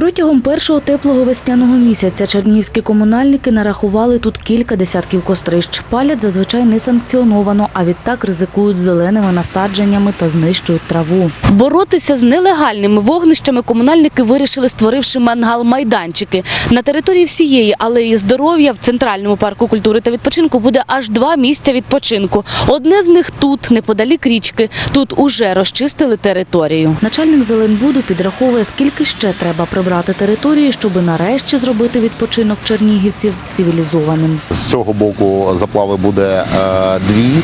Протягом першого теплого весняного місяця чернігівські комунальники нарахували тут кілька десятків кострищ. Палять зазвичай не санкціоновано, а відтак ризикують зеленими насадженнями та знищують траву. Боротися з нелегальними вогнищами комунальники вирішили, створивши мангал-майданчики. На території всієї алеї здоров'я в центральному парку культури та відпочинку буде аж два місця відпочинку. Одне з них тут, неподалік річки. Тут уже розчистили територію. Начальник Зеленбуду підраховує, скільки ще треба прибрати території, щоб нарешті зробити відпочинок чернігівців цивілізованим. З цього боку заплави буде е, дві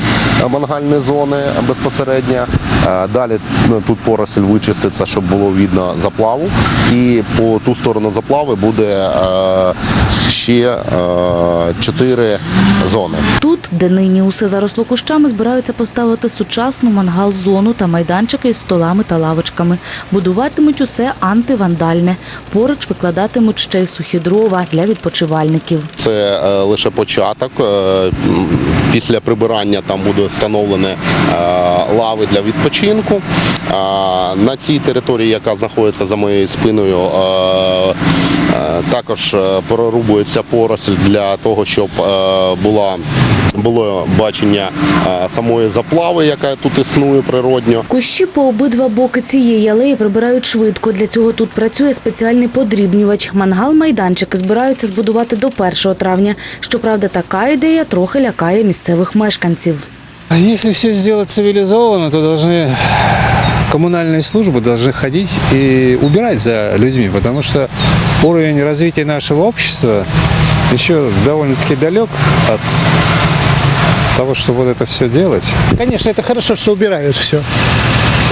мангальні зони безпосередньо. Е, Далі ну, тут поросль вичиститься, щоб було видно заплаву. І по ту сторону заплави буде е, ще е, чотири зони. Тут, де нині усе заросло кущами, збираються поставити сучасну мангал-зону та майданчики із столами та лавочками. Будуватимуть усе антивандальне. Поруч викладатимуть ще й сухі дрова для відпочивальників. Це е, лише початок. Е, Після прибирання там буде встановлені лави для відпочинку. На цій території, яка знаходиться за моєю спиною, також е, прорубується поросль для того, щоб е, була було бачення е, самої заплави, яка тут існує природньо. Кущі по обидва боки цієї алеї прибирають швидко. Для цього тут працює спеціальний подрібнювач. Мангал-майданчики збираються збудувати до 1 травня. Щоправда, така ідея трохи лякає місцевих мешканців. А Если все сделать цивилизованно, то должны коммунальные службы должны ходить и убирать за людьми, потому что уровень развития нашего общества еще довольно-таки далек от того, чтобы вот это все делать. Конечно, это хорошо, что убирают все.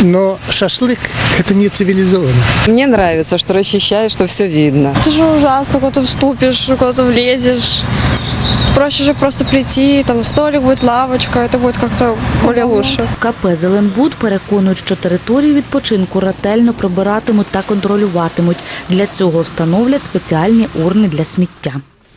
Но шашлык – это не цивилизованно. Мне нравится, что расчищают, что все видно. Это же ужасно, куда ты вступишь, куда ты влезешь. Проще же просто прийти, там столик будет, лавочка, это будет как-то более лучше. КП Зеленбуд переконують, що територію відпочинку ретельно прибиратимуть та контролюватимуть. Для цього встановлять спеціальні урни для сміття.